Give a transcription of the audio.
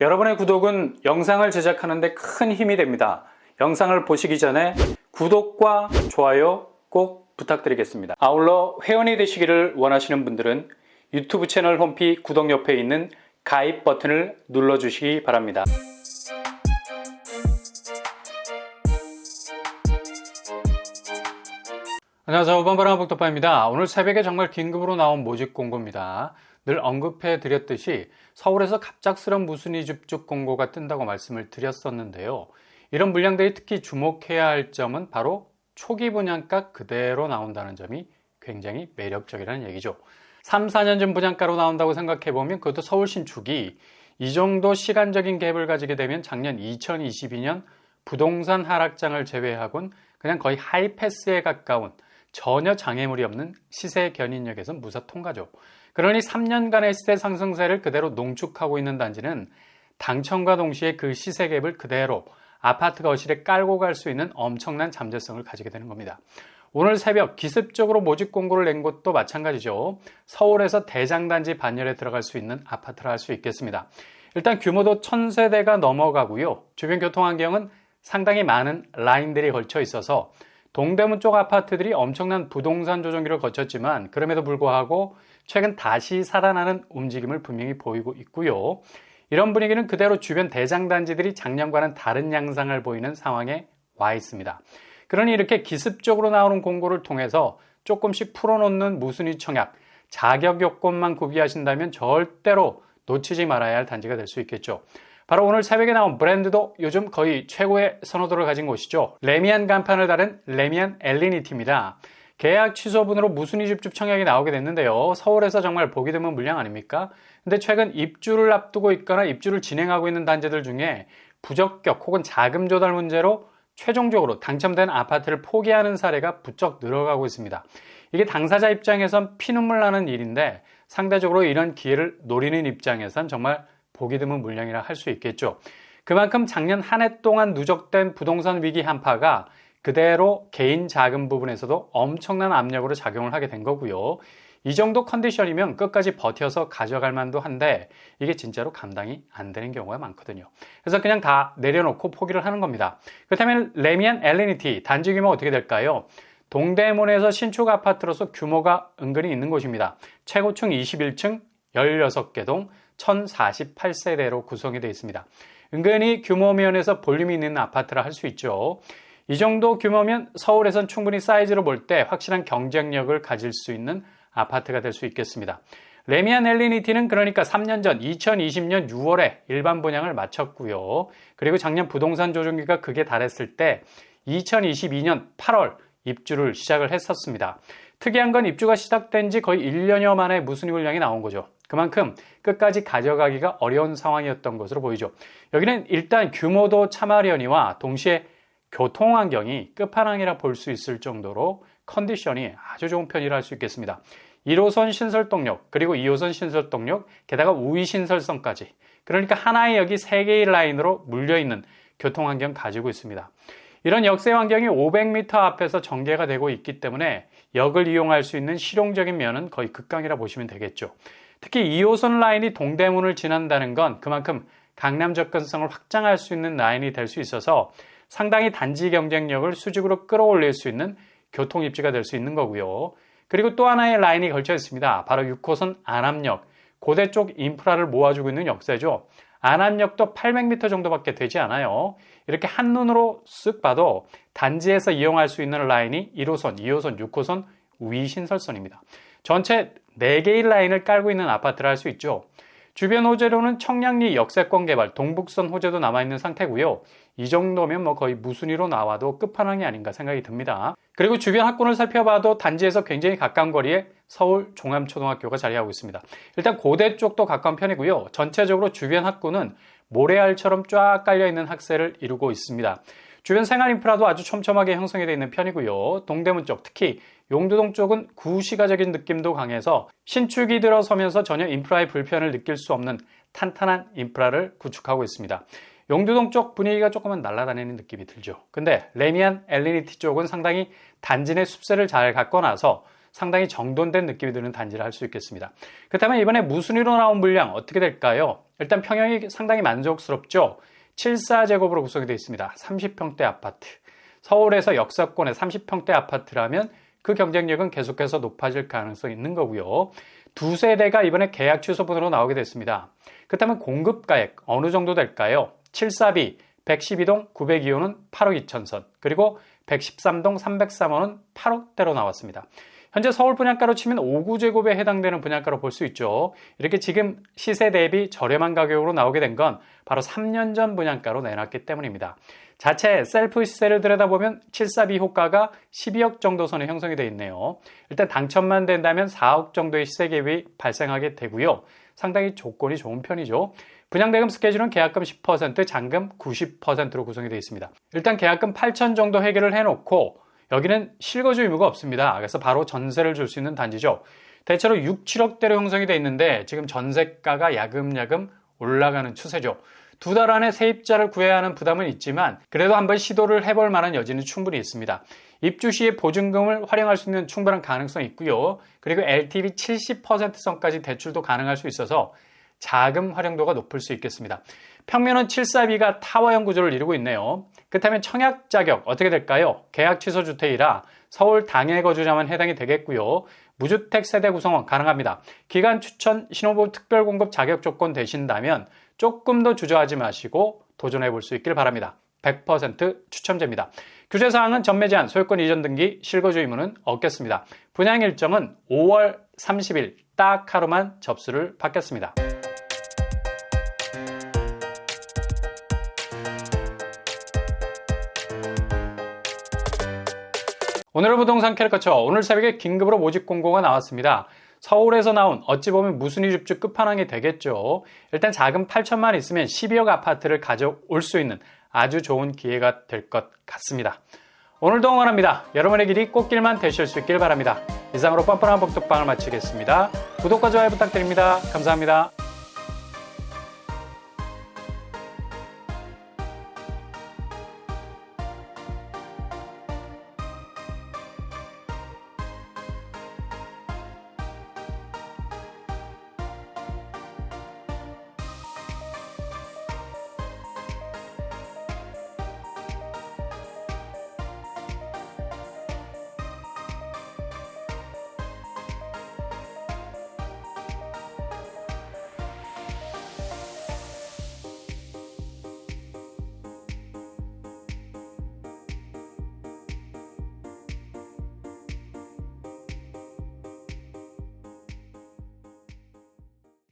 여러분의 구독은 영상을 제작하는 데 큰 힘이 됩니다. 영상을 보시기 전에 구독과 좋아요 꼭 부탁드리겠습니다. 아울러 회원이 되시기를 원하시는 분들은 유튜브 채널 홈피 구독 옆에 있는 가입 버튼을 눌러주시기 바랍니다. 안녕하세요. 번번한 복덕파입니다. 오늘 새벽에 정말 긴급으로 나온 모집 공고입니다. 늘 언급해 드렸듯이 서울에서 갑작스런 무순위 집중 공고가 뜬다고 말씀을 드렸었는데요. 이런 물량들이 특히 주목해야 할 점은 바로 초기 분양가 그대로 나온다는 점이 굉장히 매력적이라는 얘기죠. 3, 4년 전 분양가로 나온다고 생각해 보면 그것도 서울 신축이 이 정도 시간적인 갭을 가지게 되면 작년 2022년 부동산 하락장을 제외하곤 그냥 거의 하이패스에 가까운 전혀 장애물이 없는 시세 견인력에서 무사 통과죠. 그러니 3년간의 시세 상승세를 그대로 농축하고 있는 단지는 당첨과 동시에 그 시세 갭을 그대로 아파트 거실에 깔고 갈 수 있는 엄청난 잠재성을 가지게 되는 겁니다. 오늘 새벽 기습적으로 모집 공고를 낸 곳도 마찬가지죠. 서울에서 대장단지 반열에 들어갈 수 있는 아파트라 할수 있겠습니다. 일단 규모도 1000세대가 넘어가고요. 주변 교통 환경은 상당히 많은 라인들이 걸쳐 있어서 동대문 쪽 아파트들이 엄청난 부동산 조정기를 거쳤지만 그럼에도 불구하고 최근 다시 살아나는 움직임을 분명히 보이고 있고요. 이런 분위기는 그대로 주변 대장 단지들이 작년과는 다른 양상을 보이는 상황에 와 있습니다. 그러니 이렇게 기습적으로 나오는 공고를 통해서 조금씩 풀어놓는 무순위 청약, 자격 요건만 구비하신다면 절대로 놓치지 말아야 할 단지가 될 수 있겠죠. 바로 오늘 새벽에 나온 브랜드도 요즘 거의 최고의 선호도를 가진 곳이죠. 레미안 간판을 다른 레미안 엘리니티입니다. 계약 취소분으로 무순위 집주 청약이 나오게 됐는데요. 서울에서 정말 보기 드문 물량 아닙니까? 근데 최근 입주를 앞두고 있거나 입주를 진행하고 있는 단지들 중에 부적격 혹은 자금 조달 문제로 최종적으로 당첨된 아파트를 포기하는 사례가 부쩍 늘어가고 있습니다. 이게 당사자 입장에선 피눈물 나는 일인데 상대적으로 이런 기회를 노리는 입장에선 정말 보기 드문 물량이라 할 수 있겠죠. 그만큼 작년 한 해 동안 누적된 부동산 위기 한파가 그대로 개인 자금 부분에서도 엄청난 압력으로 작용을 하게 된 거고요. 이 정도 컨디션이면 끝까지 버텨서 가져갈 만도 한데 이게 진짜로 감당이 안 되는 경우가 많거든요. 그래서 그냥 다 내려놓고 포기를 하는 겁니다. 그렇다면 레미안 엘리니티 단지 규모 어떻게 될까요? 동대문에서 신축 아파트로서 규모가 은근히 있는 곳입니다. 최고층 21층 16개 동 1048세대로 구성이 되어 있습니다. 은근히 규모 면에서 볼륨이 있는 아파트라 할 수 있죠. 이 정도 규모면 서울에선 충분히 사이즈로 볼 때 확실한 경쟁력을 가질 수 있는 아파트가 될 수 있겠습니다. 레미안 엘리니티는 그러니까 3년 전 2020년 6월에 일반 분양을 마쳤고요. 그리고 작년 부동산 조정기가 극에 달했을 때 2022년 8월 입주를 시작을 했었습니다. 특이한 건 입주가 시작된 지 거의 1년여 만에 무순위 물량이 나온 거죠. 그만큼 끝까지 가져가기가 어려운 상황이었던 것으로 보이죠. 여기는 일단 규모도 참아려니와 동시에 교통 환경이 끝판왕이라 볼 수 있을 정도로 컨디션이 아주 좋은 편이라 할 수 있겠습니다. 1호선 신설동력, 그리고 2호선 신설동력, 게다가 우위 신설선까지. 그러니까 하나의 역이 3개의 라인으로 물려있는 교통 환경 가지고 있습니다. 이런 역세 환경이 500m 앞에서 전개가 되고 있기 때문에 역을 이용할 수 있는 실용적인 면은 거의 극강이라 보시면 되겠죠. 특히 2호선 라인이 동대문을 지난다는 건 그만큼 강남 접근성을 확장할 수 있는 라인이 될 수 있어서 상당히 단지 경쟁력을 수직으로 끌어올릴 수 있는 교통 입지가 될 수 있는 거고요. 그리고 또 하나의 라인이 걸쳐 있습니다. 바로 6호선 안암역, 고대 쪽 인프라를 모아주고 있는 역세죠. 안암역도 800m 정도밖에 되지 않아요. 이렇게 한눈으로 쓱 봐도 단지에서 이용할 수 있는 라인이 1호선, 2호선, 6호선 위신설선입니다. 전체 4개의 라인을 깔고 있는 아파트를 할 수 있죠. 주변 호재로는 청량리 역세권 개발, 동북선 호재도 남아있는 상태고요. 이 정도면 뭐 거의 무순위로 나와도 끝판왕이 아닌가 생각이 듭니다. 그리고 주변 학군을 살펴봐도 단지에서 굉장히 가까운 거리에 서울 종암초등학교가 자리하고 있습니다. 일단 고대 쪽도 가까운 편이고요. 전체적으로 주변 학군은 모래알처럼 쫙 깔려있는 학세를 이루고 있습니다. 주변 생활 인프라도 아주 촘촘하게 형성이 되어 있는 편이고요. 동대문 쪽, 특히 용두동 쪽은 구시가적인 느낌도 강해서 신축이 들어서면서 전혀 인프라의 불편을 느낄 수 없는 탄탄한 인프라를 구축하고 있습니다. 용두동 쪽 분위기가 조금은 날아다니는 느낌이 들죠. 근데 레미안 엘리니티 쪽은 상당히 단지 내 숲세를 잘 갖고 나서 상당히 정돈된 느낌이 드는 단지를 할 수 있겠습니다. 그렇다면 이번에 무순위로 나온 물량 어떻게 될까요? 일단 평형이 상당히 만족스럽죠. 74제곱으로 구성이 되어 있습니다. 30평대 아파트. 서울에서 역사권의 30평대 아파트라면 그 경쟁력은 계속해서 높아질 가능성이 있는 거고요. 두 세대가 이번에 계약 취소분으로 나오게 됐습니다. 그렇다면 공급가액 어느 정도 될까요? 742, 112동 902호는 8억 2천선, 그리고 113동 303호는 8억대로 나왔습니다. 현재 서울 분양가로 치면 5구제곱에 해당되는 분양가로 볼 수 있죠. 이렇게 지금 시세 대비 저렴한 가격으로 나오게 된 건 바로 3년 전 분양가로 내놨기 때문입니다. 자체 셀프 시세를 들여다보면 742 호가가 12억 정도 선에 형성이 되어 있네요. 일단 당첨만 된다면 4억 정도의 시세 갭이 발생하게 되고요. 상당히 조건이 좋은 편이죠. 분양대금 스케줄은 계약금 10%, 잔금 90%로 구성이 되어 있습니다. 일단 계약금 8천 정도 해결을 해놓고 여기는 실거주 의무가 없습니다. 그래서 바로 전세를 줄 수 있는 단지죠. 대체로 6, 7억대로 형성이 되어 있는데 지금 전세가가 야금야금 올라가는 추세죠. 두 달 안에 세입자를 구해야 하는 부담은 있지만 그래도 한번 시도를 해볼 만한 여지는 충분히 있습니다. 입주 시에 보증금을 활용할 수 있는 충분한 가능성이 있고요. 그리고 LTV 70% 선까지 대출도 가능할 수 있어서 자금 활용도가 높을 수 있겠습니다. 평면은 742가 타워형 구조를 이루고 있네요. 그렇다면 청약 자격 어떻게 될까요? 계약 취소 주택이라 서울 당해 거주자만 해당이 되겠고요. 무주택 세대 구성원 가능합니다. 기간 추천 신호부 특별 공급 자격 조건 되신다면 조금 더 주저하지 마시고 도전해 볼 수 있길 바랍니다. 100% 추첨제입니다. 규제 사항은 전매 제한, 소유권 이전 등기, 실거주 의무는 없겠습니다. 분양 일정은 5월 30일 딱 하루만 접수를 받겠습니다. 오늘의 부동산 캐릭터처 오늘 새벽에 긴급으로 모집 공고가 나왔습니다. 서울에서 나온 어찌 보면 무순위 줍줍 끝판왕이 되겠죠. 일단 자금 8천만 있으면 12억 아파트를 가져올 수 있는 아주 좋은 기회가 될 것 같습니다. 오늘도 응원합니다. 여러분의 길이 꽃길만 되실 수 있길 바랍니다. 이상으로 뻔뻔한 복덕방을 마치겠습니다. 구독과 좋아요 부탁드립니다. 감사합니다.